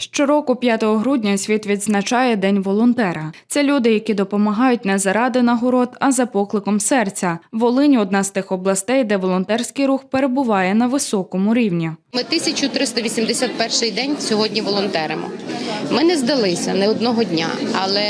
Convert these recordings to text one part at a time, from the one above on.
Щороку, 5 грудня, світ відзначає День волонтера. Це люди, які допомагають не заради нагород, а за покликом серця. Волинь одна з тих областей, де волонтерський рух перебуває на високому рівні. Ми 1381 день сьогодні волонтеримо. Ми не здалися не одного дня, але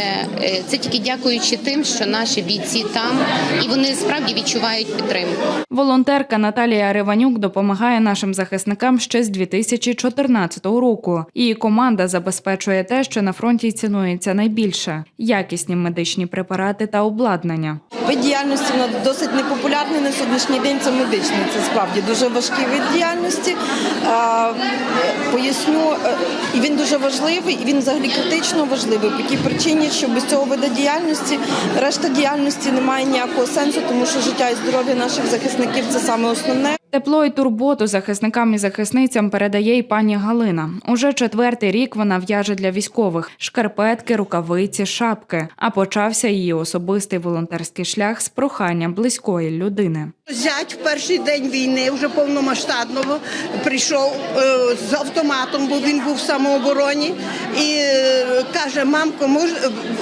е, це тільки дякуючи тим, що наші бійці там і вони справді відчувають підтримку. Волонтерка Наталія Риванюк допомагає нашим захисникам ще з 2014 року. Її команда забезпечує те, що на фронті цінується найбільше якісні медичні препарати та обладнання. Вид діяльності досить непопулярний на сьогоднішній день. Це медичний. Це справді дуже важкий вид діяльності. Поясню, е, і він дуже важливий, і він взагалі критично важливий по тій причині, що без цього вида діяльності решта діяльності не має ніякого сенсу, тому що життя і здоров'я наших захисників це саме основне. Тепло і турботу захисникам і захисницям передає й пані Галина. Уже четвертий рік вона в'яже для військових шкарпетки, рукавиці, шапки. А почався її особистий волонтерський шлях з прохання близької людини. Зять в перший день війни вже повномасштабного прийшов е, з автоматом, бо він був в самообороні, і е, каже: мамко, може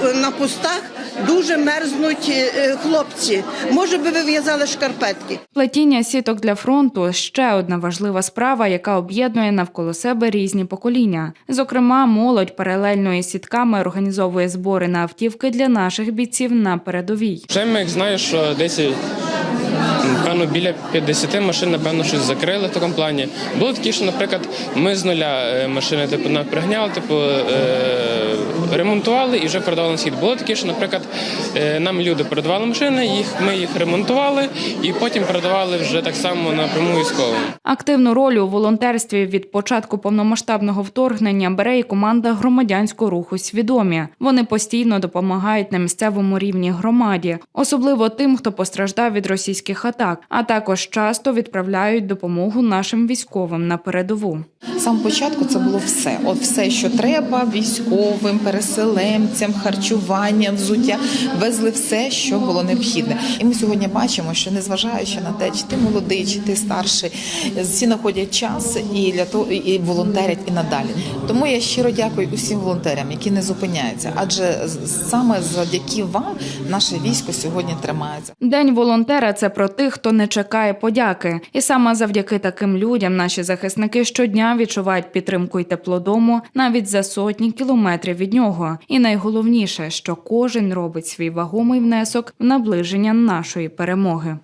е, на пустах дуже мерзнуть е, хлопці. Може би ви в'язали шкарпетки? Плетіння сіток для фронту ще одна важлива справа, яка об'єднує навколо себе різні покоління. Зокрема, молодь паралельно із сітками організовує збори на автівки для наших бійців на передовій. Вже ми знаю, що десь напевно біля 50 машин, напевно, щось закрили в такому плані. Було такі, що, наприклад, ми з нуля е, машини типу напригняли, типу е, ремонтували і вже продавали на схід. Було такі, що, наприклад, е, нам люди продавали машини, їх ми їх ремонтували і потім продавали вже так само напряму військовим. Активну роль у волонтерстві від початку повномасштабного вторгнення бере і команда громадянського руху свідомі. Вони постійно допомагають на місцевому рівні громаді, особливо тим, хто постраждав від російських атак, а також часто відправляють допомогу нашим військовим на передову. Самого початку це було все. От все, що треба, військовим, переселенцям, харчування, взуття, везли все, що було необхідне. І ми сьогодні бачимо, що незважаючи на те, чи ти молодий, чи ти старший, всі знаходять час і для того і волонтерять і надалі. Тому я щиро дякую усім волонтерам, які не зупиняються, адже саме завдяки вам наше військо сьогодні тримається. День волонтера це про тих, хто не чекає подяки. І саме завдяки таким людям наші захисники щодня відчувають підтримку і тепло дому навіть за сотні кілометрів від нього. І найголовніше, що кожен робить свій вагомий внесок в наближення нашої перемоги.